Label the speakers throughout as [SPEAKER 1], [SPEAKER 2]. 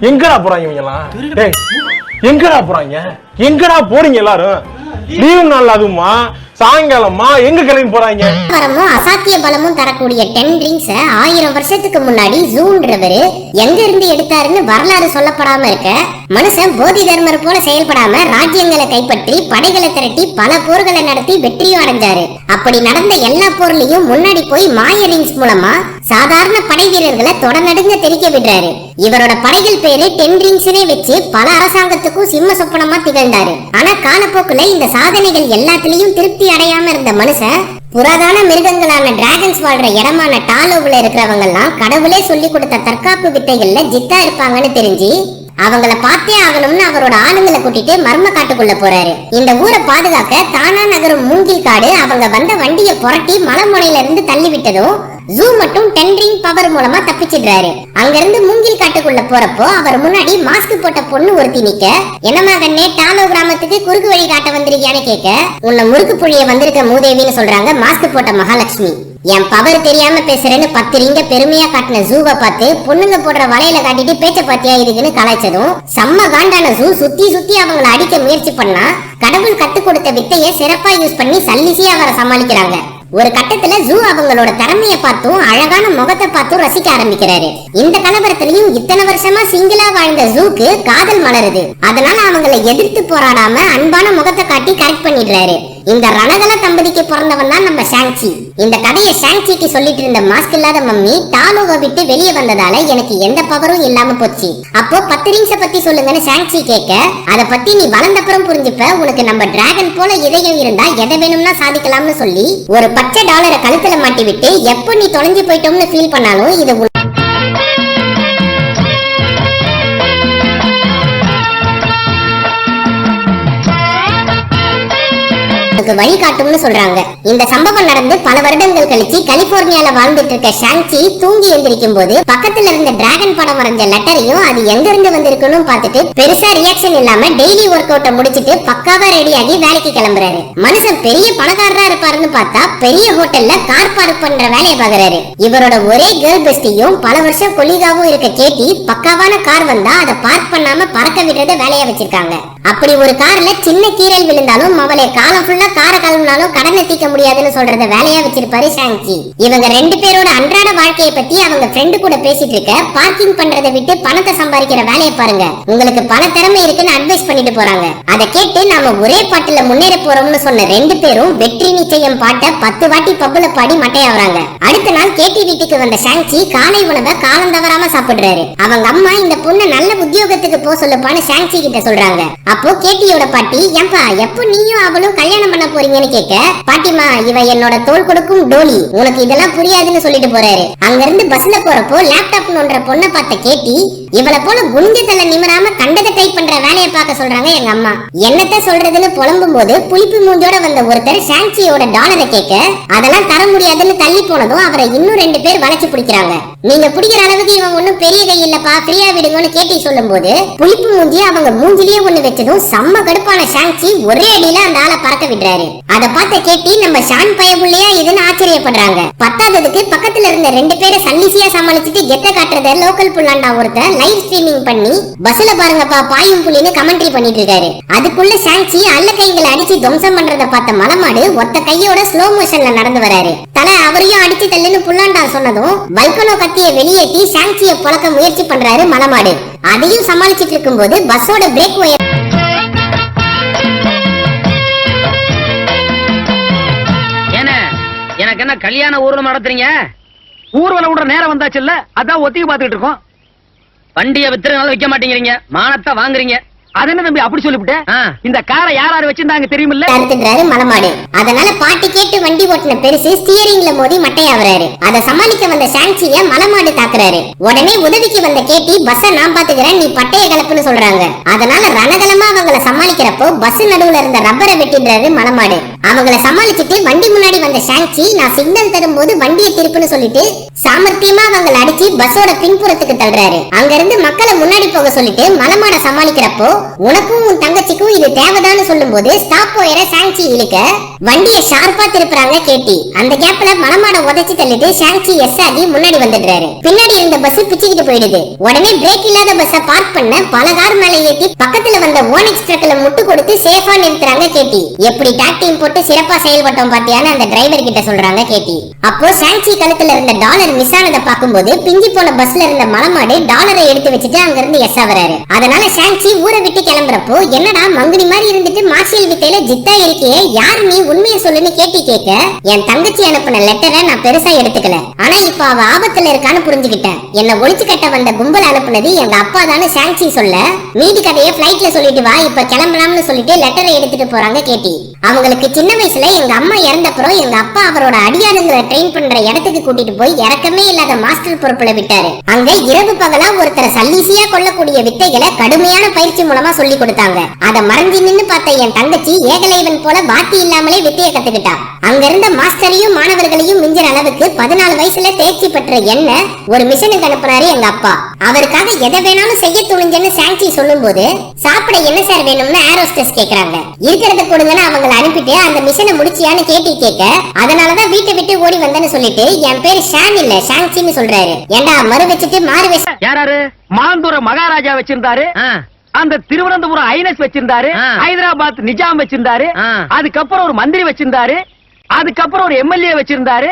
[SPEAKER 1] எங்கடா போறாங்க இவங்கலாம் டேய் எங்கடா போறாங்க? எங்கடா போறீங்க எல்லாரும்? லீவு நாள் அதுமா சாயங்காலமா எங்க கிளம்பி போறாங்க?
[SPEAKER 2] வரமும் அசாத்திய பலமும் தரக்கூடிய டென் ரிங்ஸ ஆயிரம் வருஷத்துக்கு முன்னாடி ஜூன்றவரு எங்க இருந்து எடுத்தாருன்னு வரலாறு சொல்லப்படாம இருக்க மனுஷன் போதி தர்மர் போல செயல்படாம ராஜ்யங்களை கைப்பற்றி படைகளை திரட்டி பல போர்களை நடத்தி வெற்றியும் அடைஞ்சாரு. அப்படி நடந்த எல்லா போர்லயும் முன்னாடி போய் மாய ரிங்ஸ் மூலமா சாதாரண படை வீரர்களை தொடநடுங்க தெரிக்க விடுறாரு. இவரோட படைகள் பேரு டென் ரிங்ஸ்னே வச்சு பல அரசாங்கத்துக்கும் சிம்ம சொப்பனமா திகழ்ந்தாரு. ஆனா காலப்போக்குல இந்த சாதனைகள் எல்லாத்துலயும் திருப்தி அடையாம இருந்த மனுஷன் புராதான மிருகங்களான டிராகன்ஸ் வாழ்ற இடமான டாலோவுல இருக்கிறவங்க எல்லாம் கடவுளே சொல்லி கொடுத்த தற்காப்பு வித்தைகள்ல ஜித்தா இருப்பாங்கன்னு தெரிஞ்சு அவங்கள பார்த்தே ஆகணும்னு அவரோட ஆளுங்களை கூட்டிட்டு மர்ம காட்டுக்குள்ள போறாரு. இந்த ஊரை பாதுகாக்க தானா நகரும் மூங்கில் காடு அவங்க வந்த வண்டியை புரட்டி மலைமுனையில இருந்து தள்ளி விட்டதும் ஜூ மட்டும் டென்ரிங் பவர் மூலமா தப்பிச்சிடுறாரு. அங்கிருந்து மூங்கில் காட்டுக்குள்ள போறப்போ அவர் முன்னாடி மாஸ்க் போட்ட பொண்ணு ஒருத்தி நிக்க என்னமா கண்ணே டாலோ கிராமத்துக்கு குறுக்கு வழி காட்ட வந்திருக்கியான்னு கேட்க உன்னை முறுக்கு புழிய வந்திருக்க மூதேவின்னு சொல்றாங்க மாஸ்க் போட்ட மகாலட்சுமி. என் பவர் தெரியாம பேசுறேன்னு பத்து ரிங்க பெருமையா காட்டின ஜூவை பார்த்து பொண்ணுங்க போடுற வலையில காட்டிட்டு பேச்ச பாத்தியா இதுக்குன்னு கலாய்ச்சதும் செம்ம காண்டான ஜூ சுத்தி சுத்தி அவங்கள அடிக்க முயற்சி பண்ணா கடவுள் கத்து கொடுத்த வித்தைய சிறப்பா யூஸ் பண்ணி சல்லிசியா அவரை சமாளிக்கிறாங்க. ஒரு கட்டத்துல ஜூ அவங்களோட திறமைய பார்த்தும் அழகான முகத்தை பார்த்தும் ரசிக்க ஆரம்பிக்கிறாரு. இந்த கலவரத்திலையும் இத்தனை வருஷமா சிங்கிளா வாழ்ந்த ஜூக்கு காதல் மலருது. அதனால அவங்கள எதிர்த்து போராடாம அன்பான முகத்தை காட்டி கரெக்ட் பண்ணிடுறாரு. இந்த ரணகல தம்பதிக்கு பிறந்தவன் தான் நம்ம சாங்சி இந்த கதையை சாங்சிக்கு சொல்லிட்டு இருந்த மாஸ்க் இல்லாத மம்மி டாலோவை விட்டு வெளியே வந்ததால எனக்கு எந்த பவரும் இல்லாம போச்சு. அப்போ பத்து ரிங்ஸ பத்தி சொல்லுங்கன்னு சாங்சி கேட்க அத பத்தி நீ வளர்ந்தப்புறம் புரிஞ்சுப்ப. உனக்கு நம்ம டிராகன் போல இதயம் இருந்தா எதை வேணும்னா சாதிக்கலாம்னு சொல்லி ஒரு பச்சை டாலரை கழுத்துல மாட்டி விட்டு எப்போ நீ தொலைஞ்சு போயிட்டோம்னு ஃபீல் பண்ணாலும் இது உன் வழி காட்டும்னு சொல்றாங்க. இந்த சம்பவம் நடந்து பல வருடங்கள் கழிச்சு கலிபோர்னியால வாழ்ந்துட்டு இருக்க ஷாங்சி தூங்கி எந்திரிக்கும் போது பக்கத்துல இருந்த டிராகன் படம் வரைஞ்ச லெட்டரையும் அது எங்க இருந்து வந்திருக்குன்னு பார்த்துட்டு பெருசா ரியாக்ஷன் இல்லாம டெய்லி ஒர்க் அவுட்டை முடிச்சிட்டு பக்காவா ரெடி ஆகி வேலைக்கு கிளம்புறாரு. மனுஷன் பெரிய பணக்காரரா இருப்பாருன்னு பார்த்தா பெரிய ஹோட்டல்ல கார் பார்க் பண்ற வேலையை பாக்குறாரு இவரோட ஒரே கேர்ள் பெஸ்டியும் பல வருஷம் கொலிகாவும் இருக்க கேட்டி பக்காவான கார் வந்தா அதை பார்க் பண்ணாம பறக்க விடுறத வேலையா வச்சிருக்காங்க. அப்படி ஒரு கார்ல சின்ன கீரல் விழுந்தாலும் அவளை காலம் ஃபுல்லா காரை கழுவினாலும் கடனை தீக்க முடியாதுன்னு சொல்றத வேலையா வச்சிருப்பாரு ஷாங்சி இவங்க ரெண்டு பேரோட அன்றாட வாழ்க்கையை பத்தி அவங்க ஃப்ரெண்டு கூட பேசிட்டு இருக்க பார்க்கிங் பண்றதை விட்டு பணத்தை சம்பாதிக்கிற வேலையை பாருங்க. உங்களுக்கு பல திறமை இருக்குன்னு அட்வைஸ் பண்ணிட்டு போறாங்க. அதை கேட்டு நாம ஒரே பாட்டுல முன்னேற போறோம்னு சொன்ன ரெண்டு பேரும் வெற்றி நிச்சயம் பாட்டை பத்து வாட்டி பப்புல பாடி மட்டையாவறாங்க. அடுத்த நாள் கேட்டி வீட்டுக்கு வந்த ஷாங்சி காலை உணவை காலம் தவறாம சாப்பிடுறாரு. அவங்க அம்மா இந்த பொண்ணு நல்ல உத்தியோகத்துக்கு போ சொல்லுப்பான்னு ஷாங்சி கிட்ட சொல்றாங்க. அப்போ கேட்டியோட பாட்டி ஏன்பா எப்போ நீயும் அவளும் கல்யாணம் பண்ண போறீங்கன்னு கேட்க? பாட்டிமா இவ என்னோட தோல் கொடுக்கும் டோலி. உனக்கு இதெல்லாம் புரியாதுன்னு சொல்லிட்டு போறாரு. அங்க இருந்து பஸ்ல போறப்போ லேப்டாப் நோன்ற பொண்ணை பார்த்த கேட்டி இவளை போல குனிஞ்ச தலை நிமிராம கண்டதை டைப் பண்ற வேலையை பார்க்க சொல்றாங்க எங்க அம்மா. என்னத்த சொல்றதுன்னு புலம்பும் போது புளிப்பு மூஞ்சோட வந்த ஒருத்தர் ஷாங்சியோட டாலரை கேட்க அதெல்லாம் தர முடியாதுன்னு தள்ளி போனதும் அவரை இன்னும் ரெண்டு பேர் வளைச்சு பிடிக்கிறாங்க. நீங்க பிடிக்கிற அளவுக்கு இவன் ஒன்னும் பெரிய கை இல்லப்பா ஃப்ரீயா விடுங்கன்னு கேட்டி சொல்லும் போது புளிப்பு மூஞ்சி அவங்க மூஞ்சிலேயே ஒண்ணு வச்சதும் செம்ம கடுப்பான ஷாங்சி ஒரே அடியில அந்த ஆளை பறக்க விடுறாரு. அத பார்த்த கேட்டி நம்ம ஷான் பயபுள்ளையா இதுன்னு ஆச்சரியப்படுறாங்க. பத்தாததுக்கு பக்கத்துல இருந்த ரெண்டு பேரை சன்னிசியா சமாளிச்சுட்டு கெத்த காட்டுறத லோக்கல் புல்லாண்டா ஒருத்தர் லைவ் ஸ்ட்ரீமிங் பண்ணி பஸ்ல பாருங்கப்பா பாயும் புள்ளின்னு கமெண்ட்ரி பண்ணிட்டு இருக்காரு. அதுக்குள்ள ஷாங்சி அல்ல கைகளை அடிச்சு துவம்சம் பண்றத பார்த்த மலமாடு ஒத்த கையோட ஸ்லோ மோஷன்ல நடந்து வராரு. தலை அவரையும் அடிச்சு தள்ளுன்னு புல்லாண்டா சொன்னதும் வல்கனோ கத்திய வெளியேற்றி ஷாங்சிய புழக்க முயற்சி பண்றாரு மலமாடு. அதையும் சமாளிச்சிட்டு இருக்கும்போது பஸ்ஸோட பிரேக் ஒயர்
[SPEAKER 3] என்ன கல்யாண ஊர்வலம் நடத்துறீங்க?
[SPEAKER 4] ஊர்வலம் விடுற நேரம் வந்தாச்சு இல்ல? அதான் ஒத்திக்கு பாத்துக்கிட்டு இருக்கோம்.
[SPEAKER 3] வண்டியை வித்துறதுனால விற்க மாட்டேங்கிறீங்க. மானத்தை வாங்குறீங்க.
[SPEAKER 4] அது என்ன தம்பி அப்படி சொல்லிவிட்டேன்
[SPEAKER 3] ஆ.
[SPEAKER 4] இந்த காரை யார் யார் வச்சிருந்தாங்க தெரியுமில்ல?
[SPEAKER 2] அறுத்துடுறாரு மலமாடு. அதனால பாட்டு கேட்டு வண்டி ஓட்டின பெருசு ஸ்டியரிங்ல மோதி மட்டையாவறாரு அதை சமாளிக்க வந்த சாங்சிய மலமாடு தாக்குறாரு. உடனே உதவிக்கு வந்த கேட்டி பஸ்ஸ நான் பாத்துக்கிறேன் நீ பட்டைய கலப்புன்னு சொல்றாங்க. அதனால ரணகலமா அவங்கள சமாளிக்கிறப்போ பஸ் நடுவுல இருந்த ரப்பரை வெட்டிடுறாரு மலமாடு. அவங்கள சமாளிச்சுட்டு வண்டி முன்னாடி வந்த சாங்சி நான் சிக்னல் தரும்போது வண்டியை திருப்புன்னு சொல்லிட்டு சாமர்த்தியமா அவங்கள அடிச்சு பஸ்ஸோட பின்புறத்துக்கு தள்ளுறாரு. அங்க இருந்து மக்களை முன்னாடி போக சொல்லிட்டு மலமாட சமாளிக்கிறப்போ உனக்கும் உன் தங்கச்சிக்கும் இது தேவைதான்னு சொல்லும்போது ஸ்டாப் ஒயரை சாங்சி இழுக்க வண்டியை ஷார்ப்பா திருப்புறாங்க கேட்டி அந்த கேப்ல மலமாட உதைச்சு தள்ளிட்டு சாங்சி எஸ் ஆகி முன்னாடி வந்துடுறாரு. பின்னாடி இருந்த பஸ் பிச்சுக்கிட்டு போயிடுது. உடனே பிரேக் இல்லாத பஸ்ஸ பார்க் பண்ண பல கார் மேல ஏத்தி பக்கத்துல வந்த ஓனிக்ஸ் ட்ரக்ல முட்டு கொடுத்து சேஃபா நிறுத்துறாங்க கேட்டி எப்படி டாக் டீம் போட்டு சிறப்பா செயல்பட்டோம் பாத்தியான்னு அந்த டிரைவர் கிட்ட சொல்றாங்க கேட்டி அப்போ சாங்சி கழுத்துல இருந்த டாலர் மிஸ் ஆனதை பார்க்கும்போது பிஞ்சி போன பஸ்ல இருந்த மலமாடு டாலரை எடுத்து வச்சுட்டு அங்க இருந்து எஸ் ஆவறாரு அதனால சாங்சி ஊரை விட்டு கிளம்புறப்போ என்னடா மங்குனி மாதிரி இருந்துட்டு மார்ஷியல் வித்தையில ஜித்தா இருக்கியே? யார் நீ? உண்மையை சொல்லுன்னு கேட்டி கேட்க என் தங்கச்சி அனுப்பின லெட்டரை நான் பெருசா எடுத்துக்கல. ஆனா இப்ப அவ ஆபத்துல இருக்கான்னு புரிஞ்சுக்கிட்டேன் என்ன ஒழிச்சு கட்ட வந்த கும்பல் அனுப்புனது எங்க அப்பா தானே சாங்சி சொல்ல. மீதி கதையை பிளைட்ல சொல்லிட்டு வா இப்ப கிளம்பலாம்னு சொல்லிட்டு லெட்டரை எடுத்துட்டு போறாங்க கேட்டி. அவங்களுக்கு சின்ன வயசுல எங்க அம்மா இறந்தப்புறம் எங்க அப்பா அவரோட அடியாளுங்களை ட்ரெயின் பண்ற இடத்துக்கு கூட்டிட்டு போய் இறக்கமே இல்லாத மாஸ்டர் பொறுப்புல விட்டாரு. அங்க இரவு பகலா ஒருத்தரை சல்லீசியா கொள்ளக்கூடிய வித்தைகளை கடுமையான பயிற்சி மூலமா சொல்லி கொடுத்தாங்க. அத மறைஞ்சு நின்னு பார்த்த என் தங்கச்சி ஏகலைவன் போல பாத்தி இல்லாமலே வித்தையை கத்துக்கிட்டா. அங்க இருந்த மாஸ்டரையும் மாணவர்களையும் மிஞ்சிற அளவுக்கு பதினாலு வயசுல தேர்ச்சி பெற்ற என்ன ஒரு மிஷனுக்கு அனுப்புனாரு எங்க அப்பா. அவருக்காக எதை வேணாலும் செய்ய துணிஞ்சன்னு சாங்சி சொல்லும்போது சாப்பிட என்ன சார் வேணும்னு ஏரோஸ்டஸ் கேக்குறாங்க. இருக்கிறத கொடுங்கன்னு அவங்கள அனுப்பிட்டு அந்த மிஷனை முடிச்சியான்னு கேட்டி கேட்க அதனாலதான் வீட்டை விட்டு ஓடி வந்தேன்னு சொல்லிட்டு என் பேரு ஷான் இல்ல ஷாங்சின்னு சொல்றாரு. ஏண்டா மறு வச்சுட்டு மாறு வச்சு
[SPEAKER 4] யாராரு? மாந்தூர மகாராஜா வச்சிருந்தாரு.
[SPEAKER 3] ஆ,
[SPEAKER 4] அந்த திருவனந்தபுரம் ஐனஸ் வச்சிருந்தாரு.
[SPEAKER 3] ஆ.
[SPEAKER 4] ஹைதராபாத் நிஜாம் வச்சிருந்தாரு.
[SPEAKER 3] ஆ.
[SPEAKER 4] அதுக்கப்புறம் ஒரு மந்திரி வச்சிருந்தாரு. அதுக்கப்புறம் ஒரு எம்எல்ஏ வச்சிருந்தாரு.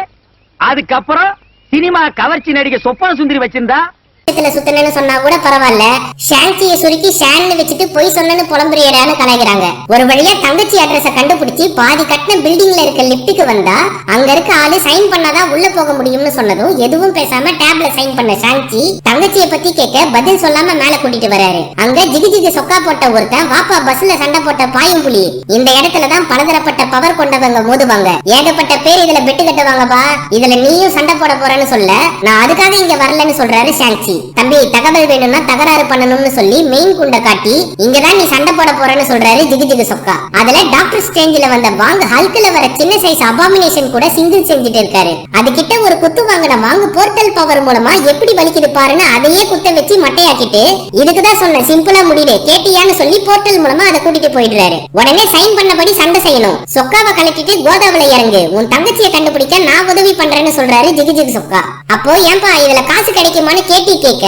[SPEAKER 4] அதுக்கப்புறம் சினிமா கவர்ச்சி நடிகை சொப்பன சுந்தரி வச்சிருந்தா
[SPEAKER 2] இடத்துல சுத்தணும்னு சொன்னா கூட பரவாயில்ல. ஷான்சிய சுருக்கி ஷான்னு வச்சுட்டு பொய் சொன்னேன்னு புலம்புறியடான்னு கலாய்க்கிறாங்க. ஒரு வழியா தங்கச்சி அட்ரஸ கண்டுபிடிச்சு பாதி கட்டின பில்டிங்ல இருக்க லிப்டுக்கு வந்தா அங்க இருக்க ஆளு சைன் பண்ணாதான் உள்ள போக முடியும்னு சொன்னதும் எதுவும் பேசாம டேப்ல சைன் பண்ண ஷான்சி தங்கச்சிய பத்தி கேட்க பதில் சொல்லாம மேல கூட்டிட்டு வராரு. அங்க ஜிகி ஜிகி சொக்கா போட்ட ஒருத்தன் வாப்பா பஸ்ல சண்டை போட்ட பாயும் புலி இந்த இடத்துலதான் பலதரப்பட்ட பவர் கொண்டவங்க மோதுவாங்க. ஏகப்பட்ட பேர் இதுல பெட்டு கட்டுவாங்கப்பா. இதுல நீயும் சண்டை போட போறேன்னு சொல்ல. நான் அதுக்காக இங்க வரலன்னு சொல்றாரு ஷான்சி. தம்பி தகவல் வேணும்னா தகராறு பண்ணணும்னு சொல்லி மெயின் குண்ட காட்டி இங்கதான் நீ சண்டை போட போறேன்னு சொல்றாரு ஜிகு ஜிகு சொக்கா. அதுல டாக்டர் ஸ்டேஞ்சில வந்த வாங்க ஹல்க்ல வர சின்ன சைஸ் அபாமினேஷன் கூட சிங்கிள் செஞ்சுட்டு இருக்காரு. அது கிட்ட ஒரு குத்து வாங்கின வாங்க போர்ட்டல் பவர் மூலமா எப்படி வலிக்குது பாருன்னு அதையே குத்த வச்சு மட்டையாக்கிட்டு இதுக்குதான் சொன்ன சிம்பிளா முடியுது கேட்டியான்னு சொல்லி போர்ட்டல் மூலமா அதை கூட்டிட்டு போயிடுறாரு. உடனே சைன் பண்ணபடி சண்டை செய்யணும். சொக்காவை கலட்டிட்டு கோதாவில இறங்கு. உன் தங்கச்சியை கண்டுபிடிக்க நான் உதவி பண்றேன்னு சொல்றாரு ஜிகு ஜிகு சொக்கா. அப்போ ஏன்பா இதுல காசு கிடைக்குமான்னு கேட்டி கேட்க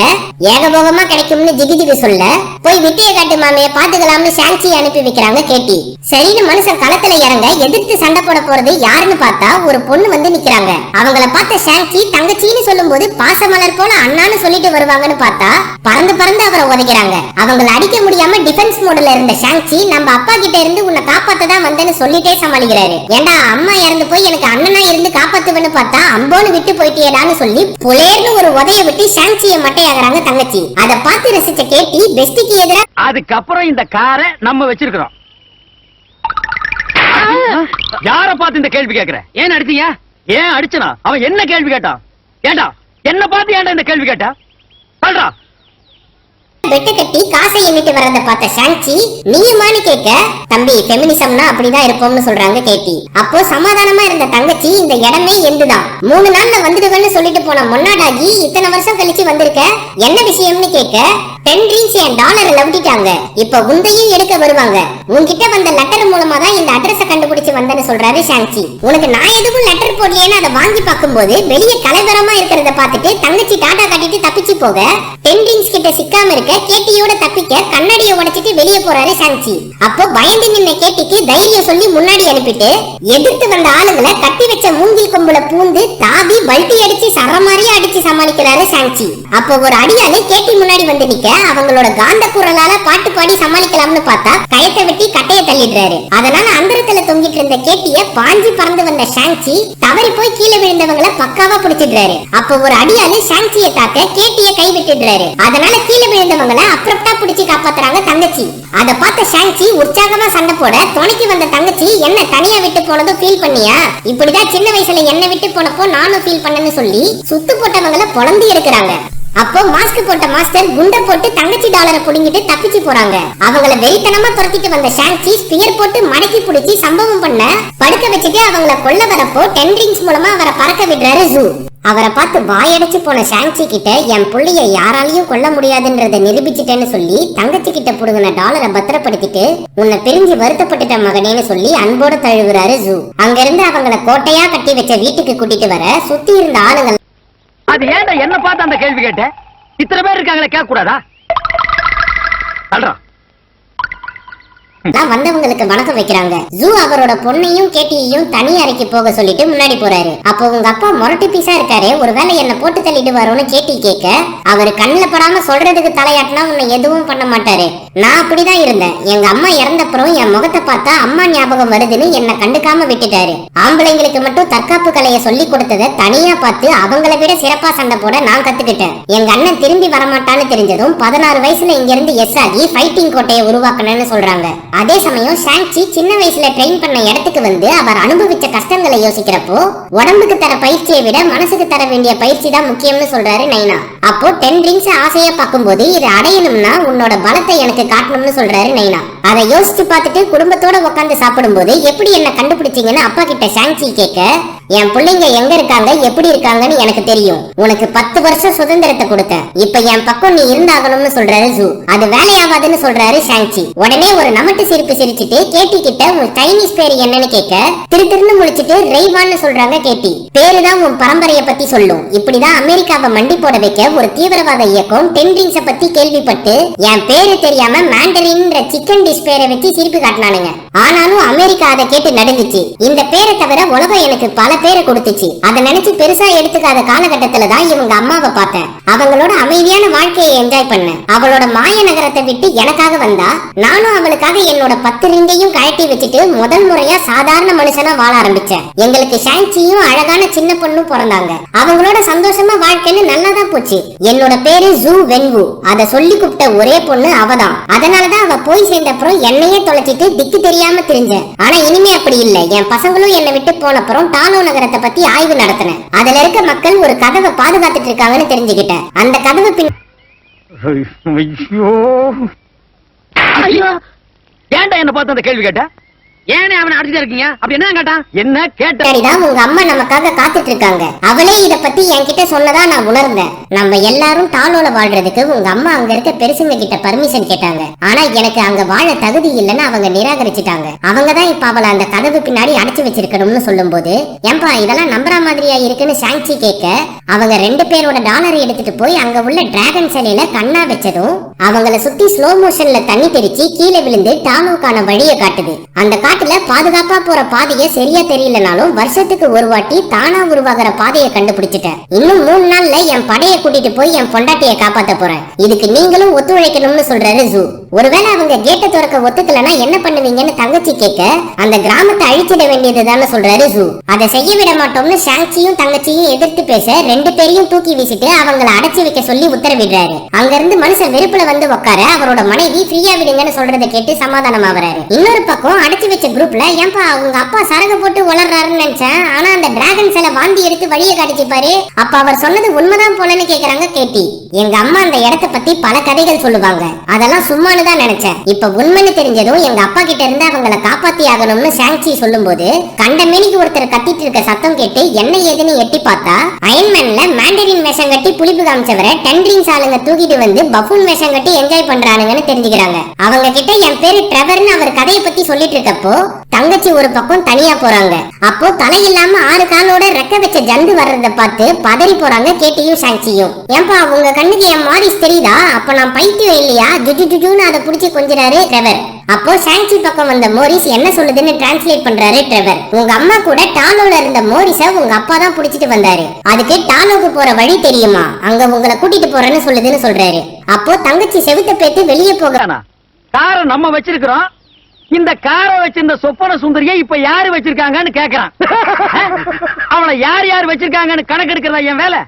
[SPEAKER 2] ஏகபோகமா கிடைக்கும்னு ஜிகு ஜிகு சொல்ல போய் விட்டிய காட்டு மாமிய பாத்துக்கலாம்னு சான்சி அனுப்பி வைக்கிறாங்க கேட்டி. சரின்னு மனுஷன் களத்துல இறங்க எதிர்த்து சண்டை போட போறது யாருன்னு பார்த்தா ஒரு பொண்ணு வந்து நிக்கிறாங்க. அவங்கள பார்த்த சான்சி தங்கச்சின்னு சொல்லும் போது பாசமலர் போல அண்ணான்னு சொல்லிட்டு வருவாங்கன்னு பார்த்தா பறந்து பறந்து அவரை உதைக்கிறாங்க. அவங்கள அடிக்க முடியாம டிஃபென்ஸ் மோட்ல இருந்த சாங்சி நம்ம அப்பா கிட்ட இருந்து உன்னை காப்பாத்த தான் வந்தேன்னு சொல்லிட்டே சமாளிக்கிறாரு. ஏண்டா அம்மா இறந்து போய் எனக்கு அண்ணனா இருந்து காப்பாத்துவேன்னு பார்த்தா அம்போன்னு விட்டு போயிட்டேடான்னு சொல்லி புலேர்னு ஒரு உதைய விட்டு சாங்சிய மட்டையாகிறாங்க தங்கச்சி. அதை பார்த்து ரசிச்ச கேட்டி பெஸ்டிக்கு எதிராக
[SPEAKER 4] அதுக்கப்புறம் இந்த காரை நம்ம வச்சிருக்கிறோம். யார பார்த்து இந்த கேள்வி கேக்குற?
[SPEAKER 3] ஏன் அடிச்சீங்க?
[SPEAKER 4] ஏன் அடிச்சனா? அவன் என்ன கேள்வி கேட்டான்? ஏண்டா என்ன பார்த்து ஏண்டா இந்த கேள்வி கேட்டா? சொல்றா.
[SPEAKER 2] பெட்டு கட்டி காசை எண்ணிட்டு வரத பார்த்த சாங்சி நீயுமானு கேட்க தம்பி ஃபெமினிசம்னா அப்படிதான் இருப்போம்னு சொல்றாங்க கேட்டி. அப்போ சமாதானமா இருந்த தங்கச்சி இந்த இடமே எந்துதான். மூணு நாள்ல வந்துடுவேன்னு சொல்லிட்டு போன மொன்னாடாகி இத்தனை வருஷம் கழிச்சு வந்திருக்க என்ன விஷயம்னு கேட்க டென் ட்ரீம்ஸ் என் டாலரை லவ்டிட்டாங்க இப்ப உந்தையும் எடுக்க வருவாங்க. உன்கிட்ட வந்த லெட்டர் மூலமா தான் இந்த அட்ரஸ கண்டுபிடிச்சு வந்தேன்னு சொல்றாரு சாங்சி உனக்கு நான் எதுவும் லெட்டர் போடலையேன்னு அதை வாங்கி பார்க்கும்போது வெளியே கலவரமா இருக்கிறத பார்த்துட்டு தங்கச்சி டாடா காட்டிட்டு தப்பிச்சு போக டென் ட்ரீம்ஸ் கிட்ட சிக்காம இருக்க கேட்டியோட தப்பிக்க கண்ணாடியை உடைச்சிட்டு வெளியே போறாரு சாங்சி அப்போ பயந்து நின்ன கேட்டிக்கு தைரியம் சொல்லி முன்னாடி அனுப்பிட்டு எதிர்த்து வந்த ஆளுங்களை கட்டி வச்ச மூங்கில் கொம்புல பூந்து தாவி பல்டி அடிச்சு சர மாதிரியே அடிச்சு சமாளிக்கிறாரு சாங்சி அப்போ ஒரு அடியாளு கேட்டி முன்னாடி வந்து நிக்க அவங்களோட காந்த குரலால பாட்டு பாடி சமாளிக்கலாம்னு பார்த்தா கயத்தை வெட்டி கட்டைய தள்ளிடுறாரு. அதனால அந்தரத்துல தொங்கிட்டு இருந்த கேட்டிய பாஞ்சு பறந்து வந்த சாங்சி தவறி போய் கீழே விழுந்தவங்களை பக்காவா பிடிச்சிடுறாரு. அப்போ ஒரு அடியாளு சாங்சிய தாக்க கேட்டிய கை விட்டுடுறாரு. அதனால கீழே விழுந்தவங்களை அப்ரப்டா பிடிச்சு காப்பாத்துறாங்க தங்கச்சி. அத பார்த்த சாங்சி உற்சாகமா சண்டை போட துணைக்கு வந்த தங்கச்சி என்ன தனியா விட்டு போனதும் ஃபீல் பண்ணியா? இப்படிதான் சின்ன வயசுல என்ன விட்டு போனப்போ நானும் ஃபீல் பண்ணேன்னு சொல்லி சுத்து போட்டவங்கள பொழந்து எடுக்கிறாங்க. அப்போ மாஸ்க் போட்ட மாஸ்டர் குண்டை போட்டு தங்கச்சி டாலரை புடுங்கிட்டு தப்பிச்சு போறாங்க. அவங்கள வெறித்தனமா துரத்திட்டு வந்த ஷாங்சி ஸ்பியர் போட்டு மடக்கி புடிச்சு சம்பவம் பண்ண படுக்க வச்சுட்டு அவங்கள கொல்ல வரப்போ டென்ட்ரிங்ஸ் மூலமா அவரை பறக்க விடுறாரு ஜூ. அவரை பார்த்து வாயடைச்சு போன ஷாங்சி கிட்ட என் புள்ளைய யாராலையும் கொல்ல முடியாதுன்றத நிரூபிச்சிட்டேன்னு சொல்லி தங்கச்சி கிட்ட புடுங்கின டாலரை பத்திரப்படுத்திட்டு உன்னை பிரிஞ்சு வருத்தப்பட்டுட்ட மகனேன்னு சொல்லி அன்போட தழுவுறாரு ஜூ. அங்கிருந்து அவங்கள கோட்டையா கட்டி வச்ச வீட்டுக்கு கூட்டிட்டு வர சுத்தி இருந்த ஆளுங்க
[SPEAKER 4] அது ஏன்டா என்ன பார்த்து அந்த கேள்வி கேட்ட? இத்தனை பேர் இருக்காங்களே கேட்க கூடாதா
[SPEAKER 2] வந்தவங்களுக்கு வணக்கம் வைக்கிறாங்க. ஜூ அவரோட பொண்ணையும் கேட்டியையும் தனி அறைக்கு போக சொல்லிட்டு முன்னாடி போறாரு. அப்போ உங்க அப்பா முரட்டு பீஸா இருக்காரு ஒருவேளை என்ன போட்டு தள்ளிடுவாரோன்னு கேட்டி கேட்க அவரு கண்ணுல படாம சொல்றதுக்கு தலையாட்டினா உன்னை எதுவும் பண்ண மாட்டாரு. நான் அப்படிதான் இருந்தேன். எங்க அம்மா இறந்தப்புறம் என் முகத்தை பார்த்தா அம்மா ஞாபகம் வருதுன்னு என்ன கண்டுக்காம விட்டுட்டாரு. ஆம்பளைங்களுக்கு மட்டும் தற்காப்பு கலையை சொல்லி கொடுத்ததை தனியா பார்த்து அவங்கள விட சிறப்பா சண்டை போட நான் கத்துக்கிட்டேன். எங்க அண்ணன் திரும்பி வரமாட்டான்னு தெரிஞ்சதும் பதினாறு வயசுல இங்க இருந்து எஸ் ஆகி ஃபைட்டிங் கோட்டையை உருவாக்கணும்னு சொல்றாங்க. அதே சமயம் ஷாங்சி சின்ன வயசுல ட்ரெயின் பண்ண இடத்துக்கு வந்து அவர் அனுபவிச்ச கஷ்டங்களை யோசிக்கிறப்போ உடம்புக்கு தர பயிற்சியை விட மனசுக்கு தர வேண்டிய பயிற்சி தான் முக்கியம்னு சொல்றாரு நைனா. அப்போ டென் ரிங்ஸ் ஆசையா பார்க்கும்போது இதை அடையணும்னா உன்னோட பலத்தை எனக்கு காட்டணும்னு சொல்றாரு நைனா. அதை யோசிச்சு பார்த்துட்டு குடும்பத்தோட உட்காந்து சாப்பிடும்போது எப்படி என்ன கண்டுபிடிச்சீங்கன்னு அப்பா கிட்ட சாங்சி கேட்க என் பிள்ளைங்க எங்க இருக்காங்க? எப்படி இருக்காங்கன்னு எனக்கு தெரியும். உனக்கு பத்து வருஷம் சுதந்திரத்தை கொடுத்த. இப்ப என் பக்கம் நீ இருந்தாகணும்னு சொல்றாரு ஜூ. அது வேலையாகாதுன்னு சொல்றாரு சாங்சி உடனே ஒரு நமட்டு சிரிப்பு சிரிச்சிட்டு கேட்டி கிட்ட உன் சைனீஸ் பேரு என்னன்னு கேட்க. திரு திருன்னு முழிச்சிட்டு ரெய்வான்னு சொல்றாங்க கேட்டி. பேரு தான் உன் பரம்பரைய பத்தி சொல்லும். இப்படிதான் அமெரிக்காவை மண்டி போட வைக்க ஒரு தீவிரவாத இயக்கம் டென் பத்தி கேள்விப்பட்டு என் பேரு தெரியாம மேண்டரின்ற சிக்கன் டிஷ் பேரை வச்சு சிரிப்பு காட்டினானுங்க. ஆனாலும் அமெரிக்கா அதை கேட்டு நடுங்குச்சு. இந்த பேரை தவிர உலகம் எனக்கு பல பேரை கொடுத்துச்சு. அதை நினைச்சு பெருசா எடுத்துக்காத காலகட்டத்துல தான் இவங்க அம்மாவை பார்த்தேன். அவங்களோட அமைதியான வாழ்க்கையை என்ஜாய் பண்ணேன். அவளோட மாய நகரத்தை விட்டு எனக்காக வந்தா நானும் அவளுக்காக என்னோட பத்து ரிங்கையும் கழட்டி வச்சுட்டு முதல் முறையா சாதாரண மனுஷனா வாழ ஆரம்பிச்சேன். எங்களுக்கு ஷாங்சியும் அழகான சின்ன பொண்ணும் பிறந்தாங்க. அவங்களோட சந்தோஷமா வாழ்க்கைன்னு நல்லாதான் போச்சு. என்னோட பேரு ஜூ வென்வு. அதை சொல்லி கூப்பிட்ட ஒரே பொண்ணு அவதான். அதனாலதான் அவ போய் சேர்ந்த சேர்ந்தப்புறம் என்னையே தொலைச்சிட்டு திக்கு தெரியாம தெரிஞ்சேன் ஆனா இனிமே அப்படி இல்ல. என் பசங்களும் என்னை விட்டு போனப்புறம் டானோ நகரத்தை பத்தி ஆய்வு நடத்தினேன். அதுல இருக்க மக்கள் ஒரு கதவை பாதுகாத்துட்டு இருக்காங்கன்னு தெரிஞ்சுக்கிட்டேன். அந்த கதவு பின்
[SPEAKER 4] ஐயோ. ஏன்டா என்ன பார்த்து அந்த கேள்வி கேட்ட?
[SPEAKER 3] ஏனே அவன் அடிச்சுட்டு இருக்கீங்க? அப்படி என்ன கேட்டான்?
[SPEAKER 4] என்ன கேட்ட
[SPEAKER 2] சரிதான் உங்க அம்மா நமக்காக காத்துட்டு இருக்காங்க அவளே இத பத்தி என்கிட்ட சொன்னதா நான் உணர்ந்தேன். நம்ம எல்லாரும் டாலோல வாழ்றதுக்கு உங்க அம்மா அங்க இருக்க பெருசுங்க கிட்ட பர்மிஷன் கேட்டாங்க. ஆனா எனக்கு அங்க வாழ தகுதி இல்லைன்னு அவங்க நிராகரிச்சிட்டாங்க. அவங்க தான் இப்ப அவளை அந்த கதவு பின்னாடி அடைச்சு வச்சிருக்கணும்னு சொல்லும்போது ஏன்பா இதெல்லாம் நம்புற மாதிரியா இருக்குன்னு சாங்சி கேட்க அவங்க ரெண்டு பேரோட டாலர் எடுத்துட்டு போய் அங்க உள்ள டிராகன் சிலையில கண்ணா வச்சதும் அவங்கள சுத்தி ஸ்லோ மோஷன்ல தண்ணி தெரிச்சு கீழே விழுந்து டாலோக்கான வழியை காட்டுது. அந்த காட்டு காட்டுல பாதுகாப்பா போற பாதைய சரியா தெரியலனாலும் வருஷத்துக்கு ஒரு வாட்டி தானா உருவாகிற பாதையை கண்டுபிடிச்சிட்டேன். இன்னும் மூணு நாள்ல என் படைய கூட்டிட்டு போய் என் பொண்டாட்டிய காப்பாத்த போறேன். இதுக்கு நீங்களும் ஒத்துழைக்கணும்னு சொல்றாரு ஜூ. ஒருவேளை அவங்க கேட்டை திறக்க ஒத்துக்கலனா என்ன பண்ணுவீங்கன்னு தங்கச்சி கேட்க அந்த கிராமத்தை அழிச்சிட வேண்டியதுதான்னு சொல்றாரு ஜூ. அதை செய்ய விட மாட்டோம்னு ஷாங்சியும் தங்கச்சியும் எதிர்த்து பேச ரெண்டு பேரையும் தூக்கி வீசிட்டு அவங்களை அடைச்சி வைக்க சொல்லி உத்தரவிடுறாரு. அங்க இருந்து மனுஷன் வெறுப்புல வந்து உட்கார அவரோட மனைவி ஃப்ரீயா விடுங்கன்னு சொல்றதை கேட்டு சமாதானம் ஆகுறாரு இன்னொரு பக்கம் அடைச்சு வச்ச குரூப்ல ஏன்பா உங்க அப்பா சரகு போட்டு உளறாருன்னு நினைச்சேன். ஆனா அந்த டிராகன் சில வாந்தி எடுத்து வழியை காட்டிச்சு பாரு. அப்ப அவர் சொன்னது உண்மைதான் போலன்னு கேக்குறாங்க கேட்டி. எங்க அம்மா அந்த இடத்த பத்தி பல கதைகள் சொல்லுவாங்க. அதெல்லாம் சும்மானு தான் நினைச்சேன். இப்ப உண்மைன்னு தெரிஞ்சதும் எங்க அப்பா கிட்ட இருந்து அவங்கள காப்பாத்தி ஆகணும்னு சாங்சி சொல்லும்போது கண்ட மேனிக்கு ஒருத்தர் கத்திட்டு இருக்க சத்தம் கேட்டு என்ன ஏதுன்னு எட்டி பார்த்தா அயன்மேன்ல மேண்டரின் வேஷம் கட்டி புளிப்பு காமிச்சவரை டென்ட்ரிங்ஸ் ஆளுங்க தூக்கிட்டு வந்து பஃபூன் வேஷம் கட்டி என்ஜாய் பண்றானுங்கன்னு தெரிஞ்சுக்கிறாங்க. அவங்க கிட்ட என் பேரு ட்ரெவர்னு அவர் கதையை பத்தி சொல்லிட்டு இருக்கப்போ போறப்போ தங்கச்சி ஒரு பக்கம் தனியா போறாங்க. அப்போ தலை இல்லாம ஆறு காலோட ரெக்க வச்ச ஜந்து வர்றத பார்த்து பதறி போறாங்க கேட்டியும் சாங்சியும் ஏன்பா உங்க கண்ணுக்கு என் மாரிஸ் தெரியுதா? அப்ப நான் பைத்தியம் இல்லையா? ஜுஜு ஜுஜுன்னு அதை புடிச்சு கொஞ்சிறாரு ட்ரெவர். அப்போ சாங்சி பக்கம் வந்த மோரிஸ் என்ன சொல்லுதுன்னு டிரான்ஸ்லேட் பண்றாரு ட்ரெவர். உங்க அம்மா கூட டாலோல இருந்த மோரிஸ உங்க அப்பா தான் புடிச்சிட்டு வந்தாரு. அதுக்கு டாலோக்கு போற வழி தெரியுமா? அங்க உங்களை கூட்டிட்டு போறேன்னு சொல்லுதுன்னு சொல்றாரு. அப்போ தங்கச்சி செவுத்த பேத்து வெளியே போகிறானா
[SPEAKER 4] காரை நம்ம வச்சிருக்கிறோம். இந்த காரை வச்சிருந்த சொப்பன சுந்தரியை இப்ப யாரு வச்சிருக்காங்கன்னு கேக்குறான். அவளை யார் யார் வச்சிருக்காங்கன்னு கணக்கு எடுக்கிறதா என் வேலை?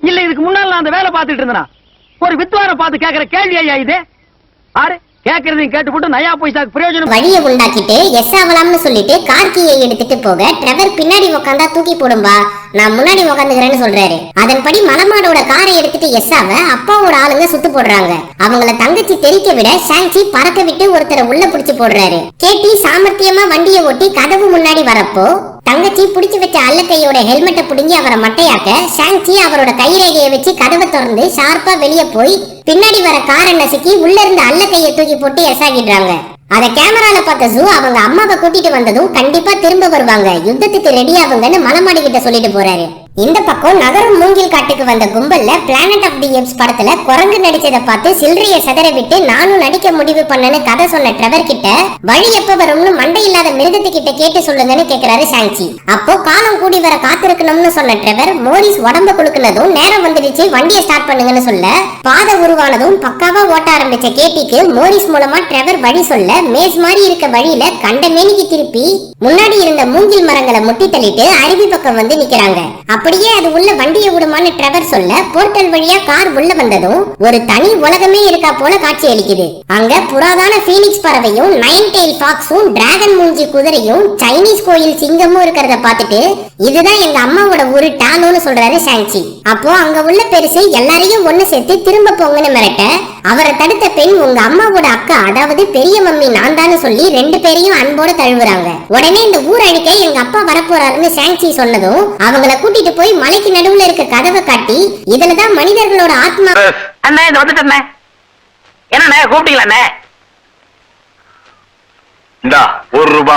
[SPEAKER 4] இல்ல இதுக்கு முன்னால நான் அந்த வேலை பார்த்துட்டு இருந்தனா? ஒரு வித்வான பார்த்து கேக்குற கேள்வி ஐயா இது? ஆறு கேக்குறதையும் கேட்டுப்பட்டு நயா பைசாக்கு பிரயோஜனம்
[SPEAKER 2] வழியை உண்டாக்கிட்டு எஸ் ஆகலாம்னு சொல்லிட்டு கார்கியை எடுத்துட்டு போக ட்ரெவர் பின்னாடி உட்காந்தா தூக்கி போடும்பா? நான் முன்னாடி உட்காந்துக்கிறேன்னு சொல்றாரு. அதன்படி மலமாடோட காரை எடுத்துட்டு எஸ்ஸாவ அப்பாவோட ஆளுங்க சுத்து போடுறாங்க. அவங்கள தங்கச்சி தெரிக்க விட சாங்சி பறக்க விட்டு ஒருத்தரை உள்ள புடிச்சு போடுறாரு. கேட்டி சாமர்த்தியமா வண்டியை ஓட்டி கதவு முன்னாடி வரப்போ தங்கச்சி புடிச்சு வச்ச அல்லக்கையோட ஹெல்மெட்டை புடுங்கி அவரை மட்டையாக்க சாங்சி அவரோட கைரேகையை வச்சு கதவை திறந்து ஷார்ப்பா வெளியே போய் பின்னாடி வர காரை நசுக்கி உள்ள இருந்த அல்லக்கையை தூக்கி போட்டு எசாகிடுறாங்க அத கேமரால பார்த்த ஜூ அவங்க அம்மாவை கூட்டிட்டு வந்ததும் கண்டிப்பா திரும்ப வருவாங்க. யுத்தத்துக்கு ரெடி ஆகுங்கன்னு மலமாடி கிட்ட சொல்லிட்டு போறாரு. இந்த பக்கம் நகரம் மூங்கில் காட்டுக்கு வந்த கும்பல்ல பிளானட் ஆஃப் தி எப்ஸ் படத்துல குரங்கு நடிச்சதை பார்த்து சில்லறைய செதற விட்டு நானும் நடிக்க முடிவு பண்ணேன்னு கதை சொன்ன ட்ரெவர் கிட்ட வழி எப்ப வரும்னு மண்டை இல்லாத மிருகத்து கிட்ட கேட்டு சொல்லுங்கன்னு கேக்குறாரு சாங்சி அப்போ காலம் கூடி வர காத்திருக்கணும்னு சொன்ன ட்ரெவர் மோரிஸ் உடம்ப குலுக்குனதும் நேரம் வந்துடுச்சு வண்டியை ஸ்டார்ட் பண்ணுங்கன்னு சொல்ல பாதை உருவானதும் பக்காவா ஓட்ட ஆரம்பிச்ச கேட்டிக்கு மோரிஸ் மூலமா ட்ரெவர் வழி சொல்ல மேஸ் மாதிரி இருக்க வழியில கண்ட மேனிக்கு திருப்பி முன்னாடி இருந்த மூங்கில் மரங்களை முட்டி தள்ளிட்டு அருவி பக்கம் வந்து நிக்கிறாங்க. அப்படியே அது உள்ள வண்டியை விடுமான்னு ட்ரெவர் சொல்ல போர்ட்டல் வழியா கார் உள்ள வந்ததும் ஒரு தனி உலகமே இருக்கா போல காட்சி அளிக்குது. அங்க புராதான பீனிக்ஸ் பறவையும் நைன் டெயில் ஃபாக்ஸும் டிராகன் மூஞ்சி குதிரையும் சைனீஸ் கோயில் சிங்கமும் இருக்கிறத பார்த்துட்டு இதுதான் எங்க அம்மாவோட ஊரு டானோன்னு சொல்றாரு ஷாங்சி அப்போ அங்க உள்ள பெருசு எல்லாரையும் ஒண்ணு சேர்த்து திரும்ப போங்கன்னு மிரட்ட அவரை தடுத்த பெண் உங்க அம்மாவோட அக்கா அதாவது பெரிய மம்மி நான் தான்னு சொல்லி ரெண்டு பேரையும் அன்போட தழுவுறாங்க. உடனே இந்த ஊர் அழிக்க எங்க அப்பா வரப்போறாருன்னு சாங்சி சொன்னதும் அவங்கள கூட்டிட்டு போய் மலைக்கு நடுவுல இருக்க கதவை காட்டி இதுலதான் மனிதர்களோட ஆத்மா
[SPEAKER 3] அண்ணே இந்த வந்துட்டேண்ணே. என்னண்ணே கூப்பிட்டீங்களா
[SPEAKER 5] இந்தா ஒரு ரூபா.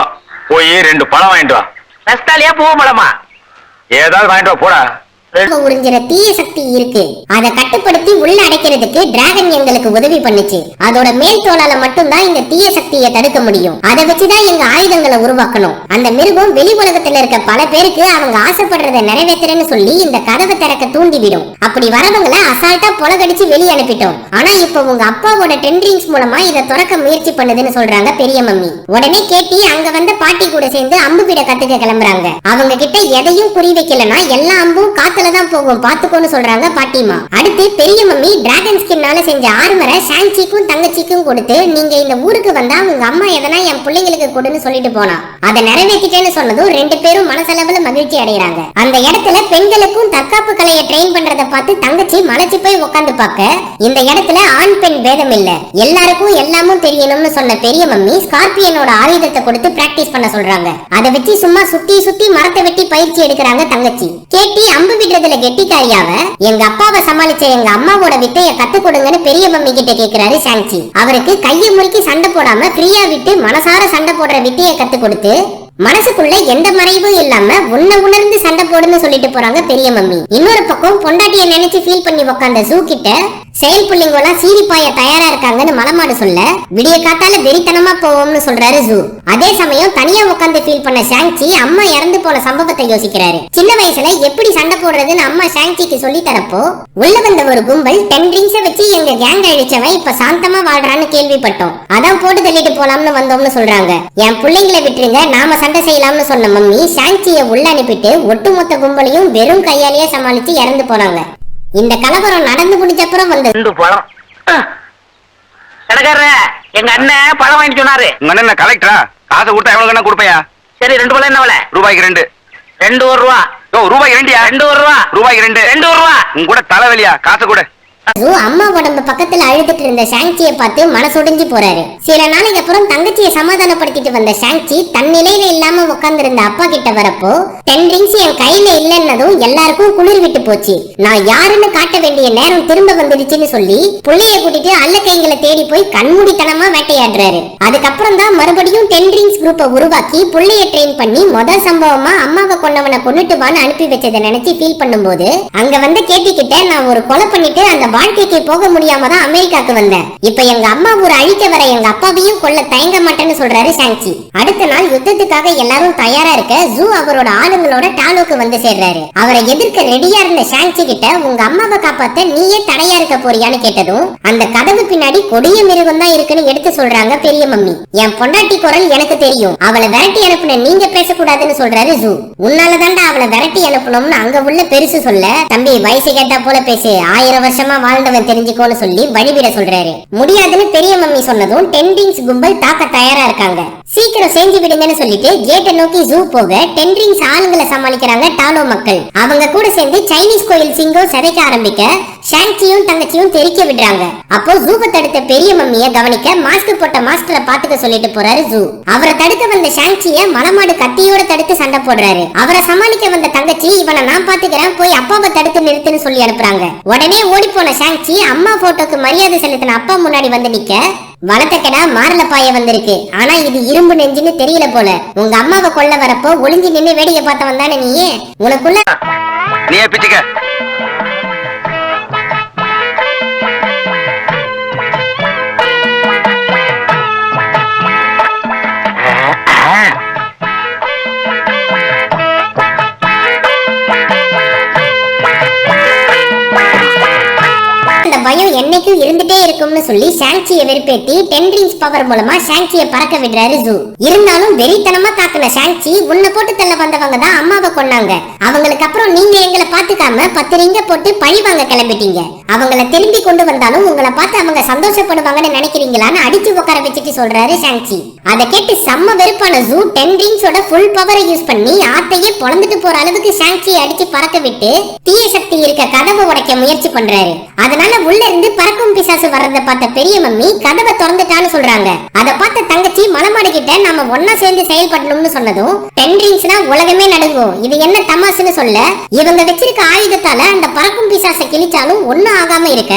[SPEAKER 5] போய் ரெண்டு பழம் வாங்கிட்டு வா.
[SPEAKER 3] நஸ்தாலியா பூவ மலமா
[SPEAKER 5] ஏதாவது வாங்கிட்டு வா போடா.
[SPEAKER 2] உறிஞ்சிற தீய சக்தி இருக்கு. அதை கட்டுப்படுத்தி உள்ள அடைக்கிறதுக்கு டிராகன் எங்களுக்கு உதவி பண்ணுச்சு. அதோட மேல் தோலால மட்டும்தான் இந்த தீய சக்தியை தடுக்க முடியும். அதை வச்சுதான் எங்க ஆயுதங்களை உருவாக்கணும். அந்த மிருகம் வெளி உலகத்துல இருக்க பல பேருக்கு அவங்க ஆசைப்படுறதை நிறைவேற்றுறேன்னு சொல்லி இந்த கதவை திறக்க தூண்டிவிடும். அப்படி வரவங்களை அசால்ட்டா பொலகடிச்சு வெளியே அனுப்பிட்டோம். ஆனா இப்ப உங்க அப்பாவோட டெண்டரிங்ஸ் மூலமா இதை திறக்க முயற்சி பண்ணுதுன்னு சொல்றாங்க பெரிய மம்மி. உடனே கேட்டி அங்க வந்த பாட்டி கூட சேர்ந்து அம்பு விட கத்துக்க கிளம்புறாங்க. அவங்க கிட்ட எதையும் குறி வைக்கலன்னா எல்லா அம்பும் காத்து காத்துல தான் போகும். பாத்துக்கோன்னு சொல்றாங்க பாட்டிமா. அடுத்து பெரிய மம்மி டிராகன் ஸ்கின்னால செஞ்ச ஆர்மரை சாஞ்சிக்கும் தங்கச்சிக்கும் கொடுத்து நீங்க இந்த ஊருக்கு வந்தா உங்க அம்மா எதனா என் பிள்ளைங்களுக்கு கொடுன்னு சொல்லிட்டு போனா. அதை நிறைவேற்றிட்டேன்னு சொன்னதும் ரெண்டு பேரும் மனசளவுல மகிழ்ச்சி அடைகிறாங்க அந்த இடத்துல பெண்களுக்கும் தற்காப்பு கலையை ட்ரெயின் பண்றத பார்த்து தங்கச்சி மலைச்சு போய் உட்காந்து பார்க்க இந்த இடத்துல ஆண் பெண் பேதம் இல்ல. எல்லாருக்கும் எல்லாமும் தெரியணும்னு சொன்ன பெரிய மம்மி ஸ்கார்பியனோட ஆயுதத்தை கொடுத்து பிராக்டிஸ் பண்ண சொல்றாங்க. அதை வச்சு சும்மா சுத்தி சுத்தி மரத்தை வெட்டி பயிற்சி எடுக்கிறாங்க தங்கச்சி. கேட்டி அம்பு விடுறதுல கெட்டிக்காரியாவ எங்க அப்பாவை சமாளிச்ச எங்க அம்மாவோட வித்தைய கத்து கொடுங்கன்னு பெரிய மம்மி கிட்ட கேக்குறாரு சாங்சி அவருக்கு கையை முறுக்கி சண்டை போடாம ஃப்ரீயா விட்டு மனசார சண்டை போடுற வித்தைய கத்து கொடுத்து மனசுக்குள்ள எந்த மறைவும் இல்லாம உன்னை உணர்ந்து சண்டை போடுன்னு சொல்லிட்டு போறாங்க பெரிய மம்மி. இன்னொரு பக்கம் பொண்டாட்டிய நினைச்சு ஃபீல் பண்ணி உக்காந்த ஜூ கிட்ட செயல் புள்ளிங்கெல்லாம் சீரிப்பாய தயாரா இருக்காங்கன்னு மலமாடு சொல்ல விடிய காத்தால வெறித்தனமா போவோம்னு சொல்றாரு ஜூ. அதே சமயம் தனியா உட்காந்து ஃபீல் பண்ண ஷாங்சி அம்மா இறந்து போன சம்பவத்தை யோசிக்கிறாரு. சின்ன வயசுல எப்படி சண்டை போடுறதுன்னு அம்மா ஷாங்சிக்கு சொல்லி தரப்போ உள்ள வந்த ஒரு கும்பல் டென் ட்ரிங்க்ஸ வச்சு எங்க கேங் அழிச்சவன் இப்ப சாந்தமா வாழ்றான்னு கேள்விப்பட்டோம். அதான் போட்டு தள்ளிட்டு போலாம்னு வந்தோம்னு சொல்றாங்க. என் பிள்ளைங்களை விட்டுருங்க நாம சண்டை செய்யலாம்னு சொன்ன மம்மி ஷாங்சிய உள்ள அனுப்பிட்டு ஒட்டுமொத்த கும்பலையும் வெறும் கையாலேயே சமாளிச்சு இறந்து போனாங்க. இந்த கலவரம் நடந்து முடிஞ்சப்புறம் வந்த
[SPEAKER 3] ரெண்டு பழம். கடைக்காரர எங்க அண்ணன் பழம் வாங்கிட்டு சொன்னாரு.
[SPEAKER 5] உங்க அண்ணன் கலெக்டரா காசை கொடுத்தா எவ்வளவு கண்ணா கொடுப்பையா?
[SPEAKER 3] சரி ரெண்டு பழம் என்ன விலை?
[SPEAKER 5] ரூபாய்க்கு ரெண்டு.
[SPEAKER 3] ரெண்டு ஒரு ரூபா.
[SPEAKER 5] ஓ ரூபாய்க்கு ரெண்டியா?
[SPEAKER 3] ரெண்டு ஒரு ரூபா.
[SPEAKER 5] ரூபாய்க்கு ரெண்டு.
[SPEAKER 3] ரெண்டு ஒரு ரூபா.
[SPEAKER 5] உங்க கூட தலைவலியா? காசை கூட.
[SPEAKER 2] ராஜு அம்மா உடம்பு பக்கத்துல அழுதுட்டு இருந்த ஷாங்சியை பார்த்து மனசுடைஞ்சு போறாரு. சில நாளைக்கு அப்புறம் தங்கச்சியை சமாதானப்படுத்திட்டு வந்த ஷாங்சி தன் நிலையில இல்லாம உட்கார்ந்திருந்த அப்பா கிட்ட வரப்போ டென் ரிங்ஸ் என் கையில இல்லைன்னதும் எல்லாருக்கும் குளிர் விட்டு போச்சு. நான் யாருன்னு காட்ட வேண்டிய நேரம் திரும்ப வந்துடுச்சுன்னு சொல்லி புள்ளைய கூட்டிட்டு அல்லக்கைங்களை தேடி போய் கண்மூடித்தனமா வேட்டையாடுறாரு. அதுக்கப்புறம் தான் மறுபடியும் டென் ரிங்ஸ் குரூப்பை உருவாக்கி புள்ளைய ட்ரெயின் பண்ணி முதல் சம்பவமா அம்மாவை கொண்டவனை கொண்டுட்டு வான்னு அனுப்பி வச்சதை நினைச்சு ஃபீல் பண்ணும்போது அங்க வந்து கேட்டிக்கிட்ட நான் ஒரு கொலை பண்ணிட்டு அந்த வாழ்க்கைக்கு போக முடியாம தான் அமெரிக்காக்கு வந்தேன். இப்ப எங்க அம்மா ஊர் அழிக்க வர எங்க அப்பாவையும் கொல்ல தயங்க மாட்டேன்னு சொல்றாரு சாங்சி அடுத்த நாள் யுத்தத்துக்காக எல்லாரும் தயாரா இருக்க ஜூ அவரோட ஆளுங்களோட டாலோக்கு வந்து சேர்றாரு. அவரை எதிர்க்க ரெடியா இருந்த சாங்சி கிட்ட உங்க அம்மாவை காப்பாத்த நீயே தடையா இருக்க போறியான்னு கேட்டதும் அந்த கதவு பின்னாடி கொடிய மிருகம் தான் இருக்குன்னு எடுத்து சொல்றாங்க பெரிய மம்மி. என் பொண்டாட்டி குரல் எனக்கு தெரியும். அவளை விரட்டி அனுப்புன நீங்க பேசக்கூடாதுன்னு சொல்றாரு ஜூ. உன்னால தாண்டா அவளை விரட்டி அனுப்பணும்னு அங்க உள்ள பெருசு சொல்ல தம்பி வயசு கேட்டா போல பேசு. ஆயிரம் வருஷமா வாழ்ந்தவன் தெரிஞ்சுக்கோன்னு சொல்லி வழிவிட சொல்றாரு. முடியாதுன்னு பெரிய மம்மி சொன்னதும் டென்ரிங்ஸ் கும்பல் தாக்க தயாரா இருக்காங்க. சீக்கிரம் செஞ்சு விடுங்கன்னு சொல்லிட்டு கேட்டை நோக்கி ஜூ போக டென்ரிங்ஸ் ஆளுங்களை சமாளிக்கிறாங்க டாலோ மக்கள். அவங்க கூட சேர்ந்து சைனீஸ் கோயில் சிங்கம் சிதைக்க ஆரம்பிக்க ஷாங்கியும் தங்கச்சியும் தெரிக்க விடுறாங்க. அப்போ ஜூவை தடுத்த பெரிய மம்மிய கவனிக்க மாஸ்க் போட்ட மாஸ்டரை பாத்துக்க சொல்லிட்டு போறாரு ஜூ. அவரை தடுக்க வந்த ஷாங்கிய மலமாடு கத்தியோட தடுத்து சண்டை போடுறாரு. அவரை சமாளிக்க வந்த தங்கச்சி இவனை நான் பாத்துக்கிறேன் போய் அப்பாவை தடுத்து நிறுத்துன்னு சொல்லி அனுப்புறாங்க. உடனே ஓடி போன ஷாங்சி அம்மா போட்டோக்கு மரியாதை செலுத்தின அப்பா முன்னாடி வந்து நிக்க. வனத்தக்கடா மாறல பாய வந்திருக்கு. ஆனா இது இரும்பு நெஞ்சுன்னு தெரியல போல. உங்க அம்மாவை கொல்ல வரப்போ ஒளிஞ்சு நின்னு வேடிக்கை பார்த்தவன் தானே நீ உனக்குள்ள
[SPEAKER 5] நீ பிச்சுக்க.
[SPEAKER 2] பயம் என்னைக்கும் இருந்துட்டே இருக்கும்னு சொல்லி ஷாங்சியை வெறுப்பேத்தி டென்ரிங்ஸ் பவர் மூலமா ஷாங்சியை பறக்க விடுறாரு ஜூ. இருந்தாலும் வெறித்தனமா தாக்குன ஷாங்சி உன்னை போட்டு தள்ள வந்தவங்க தான் அம்மாவை கொன்னாங்க. அவங்களுக்கு அப்புறம் நீங்க எங்களை பாத்துக்காம பத்து ரிங்க போட்டு பழி வாங்க கிளம்பிட்டீங்க. அவங்கள திரும்பி கொண்டு வந்தாலும் உங்களை பார்த்து அவங்க சந்தோஷப்படுவாங்கன்னு நினைக்கிறீங்களான்னு அடிச்சு உட்கார வச்சுட்டு சொல்றாரு ஷாங்சி. அதை கேட்டு செம்ம வெறுப்பான ஜூ டென் ஃபுல் பவரை யூஸ் பண்ணி ஆத்தையே பொழந்துட்டு போற அளவுக்கு ஷாங்சியை அடிச்சு பறக்க விட்டு தீய சக்தி இருக்க கதவை உடைக்க முயற்சி பண்றாரு. அதனால உள்ள இருந்து பறக்கும் பிசாசு வர்றத பார்த்த பெரிய மம்மி கதவை திறந்துட்டான்னு சொல்றாங்க. அதை பார்த்த தங்கச்சி மலமாடு கிட்ட நாம ஒன்னா சேர்ந்து செயல்படணும்னு சொன்னதும் டென் ரிங்ஸ்னா உலகமே நடுங்கும். இது என்ன தமாசுன்னு சொல்ல? இவங்க வச்சிருக்க ஆயுதத்தால அந்த பறக்கும் பிசாசை கிழிச்சாலும் ஒண்ணும் ஆகாம இருக்க.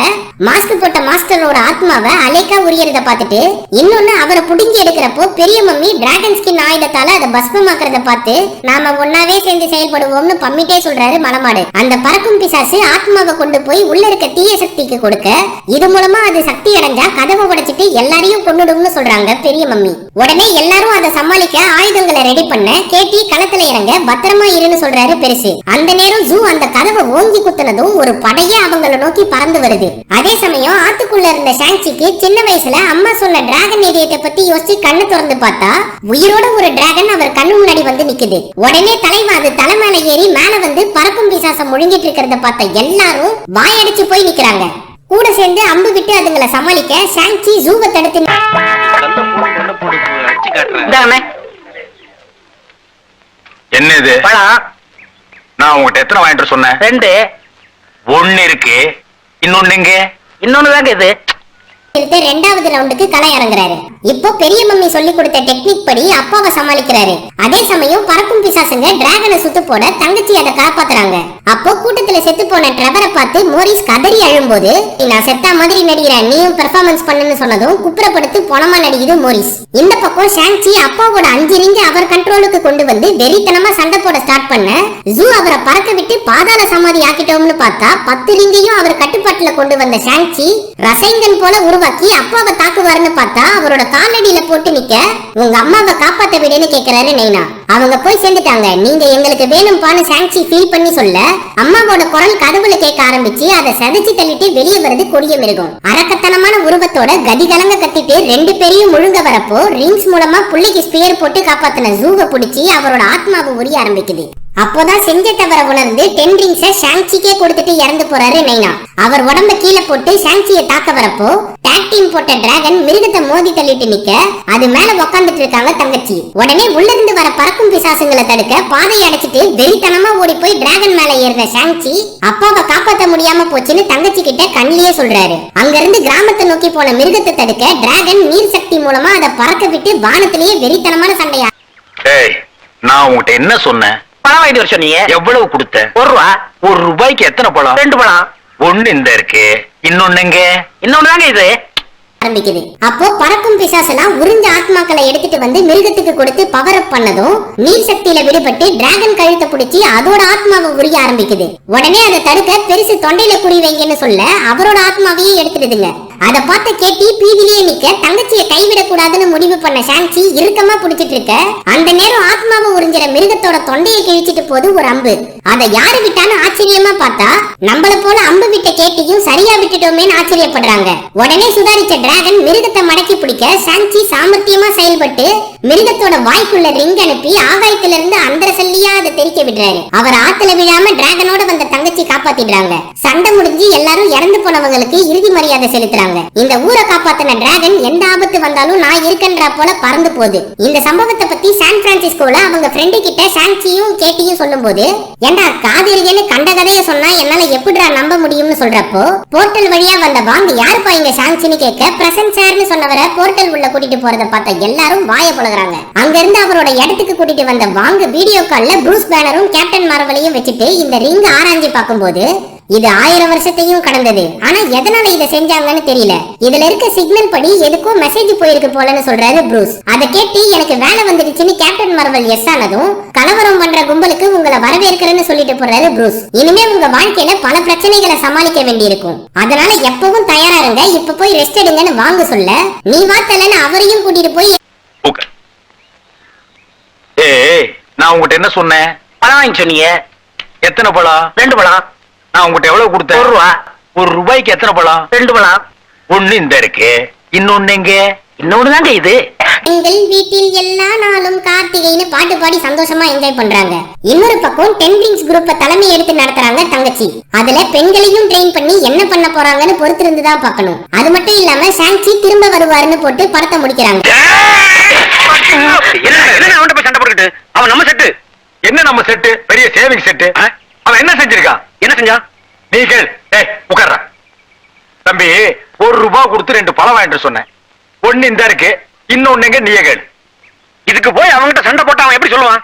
[SPEAKER 2] மாஸ்க் போட்ட மாஸ்டரோட ஆத்மாவை அலைக்கா உரியறத பார்த்துட்டு இன்னொன்னு அவரை புடுங்கி எடுக்கிறப்போ பெரிய மம்மி டிராகன் ஸ்கின் ஆயுதத்தால அதை பஸ்மமாக்குறத பார்த்து நாம ஒன்னாவே சேர்ந்து செயல்படுவோம்னு பம்மிட்டே சொல்றாரு மலமாடு அந்த பறக்கும் பிசாசு ஆத்மாவை கொண்டு போய் உள்ள இருக்க தீய சக்திக்கு கொடுக்க இது மூலமா அது சக்தி அடைஞ்சா கதவை உடைச்சிட்டு எல்லாரையும் கொன்னுடும்னு சொல்றாங்க பெரிய மம்மி. உடனே எல்லாரும் அதை சமாளிக்க ஆயுதங்களை ரெடி பண்ண கேட்டி களத்துல இறங்க பத்திரமா இருன்னு சொல்றாரு பெருசு. அந்த நேரம் ஜூ அந்த கதவை ஓங்கி குத்துனதும் ஒரு படையே அவங்கள நோக்கி பறந்து வருது. அதே சமயம் ஆத்துக்குள்ள இருந்த சாங்சிக்கு சின்ன வயசுல அம்மா சொன்ன டிராகன் ஏரியத்தை பத்தி யோசிச்சு கண்ணு திறந்து பார்த்தா உயிரோட ஒரு டிராகன் அவர் கண்ணு முன்னாடி வந்து நிக்குது. உடனே தலைவா அது தலை மேல ஏறி மேல வந்து பறக்கும் பிசாசம் முழுங்கிட்டு இருக்கிறத பார்த்த எல்லாரும் வாயடிச்சு போய் நிக்கிறாங்க. கூட சேர்ந்து அம்பு விட்டு அதுங்களை சமாளிக்க ஷாங்சி ஜூவை தடுத்து
[SPEAKER 5] என்ன இது நான் உங்ககிட்ட எத்தனை வாங்கிட்டு சொன்னேன்?
[SPEAKER 4] ரெண்டு.
[SPEAKER 5] ஒண்ணு இருக்கு. இன்னொன்னு எங்க?
[SPEAKER 4] இன்னொன்னு தாங்க இது
[SPEAKER 2] ரெண்டாவது ரவுண்டுக்கு களை இறங்குறாரு. இப்போ பெரிய மம்மி சொல்லி கொடுத்த டெக்னிக் படி அப்பாவை சமாளிக்கிறாரு. அதே சமயம் பறக்கும் பிசாசுங்க டிராகனை சுத்து போட தங்கச்சி அதை காப்பாத்துறாங்க. அப்போ கூட்டத்துல செத்து போன ட்ரெவரை பார்த்து மோரிஸ் கதறி அழும்போது நான் செத்தா மாதிரி நடிக்கிறேன் நீயும் பெர்ஃபார்மன்ஸ் பண்ணுன்னு சொன்னதும் குப்புறப்படுத்து பணமா நடிக்குது மோரிஸ். இந்த பக்கம் ஷாங்சி அப்பாவோட அஞ்சு ரிங்க அவர் கண்ட்ரோலுக்கு கொண்டு வந்து வெறித்தனமா சண்டை போட ஸ்டார்ட் பண்ண ஜூ அவரை பறக்க விட்டு பாதாள சமாதி ஆக்கிட்டோம்னு பார்த்தா பத்து ரிங்கையும் அவர் கட்டுப்பாட்டுல கொண்டு வந்த ஷாங்சி ரசைங்கன் போல உருவாக்கி அப்பாவை தாக்குவாருன்னு பார்த்தா அவரோட காலடியில போட்டு நிக்க உங்க அம்மாவை காப்பாத்த விடுன்னு கேக்குறாரு நைனா. அவங்க போய் சேர்ந்துட்டாங்க. நீங்க எங்களுக்கு வேணும்பான்னு சாங்சி ஃபீல் பண்ணி சொல்ல அம்மாவோட குரல் கதவுல கேட்க ஆரம்பிச்சு அதை சதிச்சு தள்ளிட்டு வெளியே வருது கொடிய மிருகம். அரக்கத்தனமான உருவத்தோட கதி கலங்க கத்திட்டு ரெண்டு பேரையும் முழுங்க வரப்போ ரிங்ஸ் மூலமா புள்ளிக்கு ஸ்பியர் போட்டு காப்பாத்தின ஜூவை பிடிச்சி அவரோட ஆத்மாவை உரிய ஆரம்பிக்குது. அப்போதான் செஞ்ச தவற உணர்ந்து டென் ஷாங்சிக்கே கொடுத்துட்டு இறந்து போறாரு நைனா அவர் உடம்ப கீழே போட்டு ஷாங்சியை தாக்க வரப்போ டாக்டிங் போட்ட டிராகன் மிருகத்தை மோதி தள்ளிட்டு நிக்க அது மேல உக்காந்துட்டு இருக்காங்க தங்கச்சி. உடனே உள்ள இருந்து வர பறக்கும் பிசாசுங்களை தடுக்க பாதையை அடைச்சிட்டு வெறித்தனமா ஓடி போய் டிராகன் மேல ஏறின ஷாங்சி அப்பாவை காப்பாத்த முடியாம போச்சுன்னு தங்கச்சி கிட்ட கண்ணிலேயே சொல்றாரு. அங்க இருந்து கிராமத்தை நோக்கி போன மிருகத்தை தடுக்க டிராகன் நீர் சக்தி மூலமா அதை பறக்க விட்டு வானத்திலேயே வெறித்தனமான சண்டையா
[SPEAKER 5] நான் உங்ககிட்ட என்ன சொன்னேன்?
[SPEAKER 4] பழம் வாங்கிட்டு வர சொன்னீங்க.
[SPEAKER 5] எவ்வளவு கொடுத்த?
[SPEAKER 4] ஒரு ரூபா.
[SPEAKER 5] ஒரு ரூபாய்க்கு எத்தனை பழம்?
[SPEAKER 4] ரெண்டு பழம்.
[SPEAKER 5] ஒண்ணு இந்த இருக்கு இன்னொன்னு எங்க
[SPEAKER 4] இன்னொன்னு தாங்க இது.
[SPEAKER 2] ஆரம்பிக்குது. அப்போ பறக்கும் பிசாசெல்லாம் உறிஞ்ச ஆத்மாக்களை எடுத்துட்டு வந்து மிருகத்துக்கு கொடுத்து பவர் அப் பண்ணதும் நீர் சக்தியில விடுபட்டு டிராகன் கழுத்தை பிடிச்சி அதோட ஆத்மாவை உரிய ஆரம்பிக்குது. உடனே அதை தடுக்க பெருசு தொண்டையில குறி வைங்கன்னு சொல்ல அவரோட ஆத்மாவையே எடுத்துடுதுங்க. அத பார்த்த கேட்டி பீதிலேயே நிக்க தங்கச்சியை கைவிட கூடாதுன்னு முடிவு பண்ண சாங்சி இறுக்கமா புடிச்சிட்டு இருக்க. அந்த நேரம் ஆத்மாவை உறிஞ்சிற மிருகத்தோட தொண்டையை கிழிச்சிட்டு போது ஒரு அம்பு. அதை யாரு விட்டான்னு ஆச்சரியமா பார்த்தா நம்மள போல அம்பு விட்ட கேட்டியும் சரியா விட்டுட்டோமேன்னு ஆச்சரியப்படுறாங்க. உடனே சுதாரிச்ச டிராகன் மிருகத்தை மடக்கி பிடிக்க சாங்சி சாமர்த்தியமா செயல்பட்டு மிருகத்தோட வாய்க்குள்ள ரிங் அனுப்பி ஆகாயத்துல இருந்து அந்தர சல்லியா அதை தெரிக்க விடுறாரு. அவர் ஆத்துல விழாம டிராகனோட வந்த தங்கச்சி காப்பாத்திடுறாங்க. சண்டை முடிஞ்சு எல்லாரும் இறந்து போனவங்களுக்கு இறுதி மரியாதை செலுத்துறாங்க. இந்த ஊரை காப்பாத்தின டிராகன் எந்த ஆபத்து வந்தாலும் நான் இருக்கன்ற போல பறந்து போகுது. இந்த சம்பவத்தை பத்தி சான் பிரான்சிஸ்கோல அவங்க ஃப்ரெண்டு கிட்ட சான்சியும் கேட்டியும் சொல்லும்போது ஏண்டா காதலிகன்னு கண்ட கதைய சொன்னா என்னால எப்படிடா நம்ப முடியும்னு சொல்றப்போ போர்ட்டல் வழியா வந்த வாங்க யாருப்பா இங்க சான்சின்னு கேட்க பிரசன்ட் சார்னு சொன்னவரை போர்ட்டல் உள்ள கூட்டிட்டு போறத பார்த்த எல்லாரும் வாய பழகுறாங்க அங்க இருந்து அவரோட இடத்துக்கு கூட்டிட்டு வந்த வாங்க வீடியோ கால்ல ப்ரூஸ் பேனரும் கேப்டன் மார்வலையும் வச்சுட்டு இந்த ரிங் ஆராய்ஞ்சு பார்க்கும்போது இது ஆயிரம் வருஷத்தையும் கடந்தது. ஆனா எதனால இதை செஞ்சாங்கன்னு தெரியல. இதுல இருக்க சிக்னல் படி எதுக்கோ மெசேஜ் போயிருக்கு போலன்னு சொல்றாரு ப்ரூஸ். அதை கேட்டு எனக்கு வேலை வந்துடுச்சுன்னு கேப்டன் மார்வல் எஸ் ஆனதும் கலவரம் பண்ற கும்பலுக்கு உங்களை வரவேற்கிறேன்னு சொல்லிட்டு போறாரு ப்ரூஸ். இனிமே உங்க வாழ்க்கையில பல பிரச்சனைகளை சமாளிக்க வேண்டியிருக்கும். அதனால எப்பவும் தயாரா இருங்க. இப்ப போய் ரெஸ்ட் எடுங்கன்னு வாங்க சொல்ல. நீ வாத்தலன்னு அவரையும் கூட்டிட்டு போய்
[SPEAKER 5] ஏய் நான் உங்ககிட்ட என்ன சொன்னேன்?
[SPEAKER 4] பழம் வாங்கி சொன்னீங்க
[SPEAKER 5] எத்தனை பழம்?
[SPEAKER 4] ரெண்டு பழம்.
[SPEAKER 5] நான் உங்ககிட்ட எவ்வளவு கொடுத்தேன்?
[SPEAKER 4] ஒரு ரூபா.
[SPEAKER 5] ஒரு ரூபாய்க்கு எத்தனை பழம்?
[SPEAKER 4] ரெண்டு பழம்.
[SPEAKER 5] ஒண்ணு இந்த இருக்கு இன்னொன்னு எங்க
[SPEAKER 4] இன்னொன்னு தாங்க இது.
[SPEAKER 2] எங்கள் வீட்டில் எல்லா நாளும் கார்த்திகைன்னு பாட்டு பாடி சந்தோஷமா என்ஜாய் பண்றாங்க. இன்னொரு பக்கம் டென் ரிங்ஸ் குரூப்ப தலைமை எடுத்து நடத்துறாங்க தங்கச்சி. அதுல பெண்களையும் ட்ரெயின் பண்ணி என்ன பண்ண போறாங்கன்னு பொறுத்திருந்து தான் பார்க்கணும். அது மட்டும் இல்லாம சாங்சி திரும்ப வருவாருன்னு போட்டு படத்தை முடிக்கிறாங்க.
[SPEAKER 5] என்ன என்ன அவன்கிட்ட போய் சண்டை போட்டுக்கிட்டு? அவன் நம்ம செட்டு என்ன நம்ம செட்டு பெரிய சேவிங் செட்டு அவன் என்ன செஞ்சிருக்கான்? என்ன செஞ்சா? நீ கேள். ஏய் உட்கார்ற. தம்பி ஒரு ரூபாய் கொடுத்து ரெண்டு பழம் வாங்கிட்டு சொன்னேன். ஒன்னு இந்த இருக்கு இன்னொன்னு எங்க நீயே கேள். இதுக்கு போய் அவன்கிட்ட சண்டை போட்டு அவன் எப்படி சொல்லுவான்?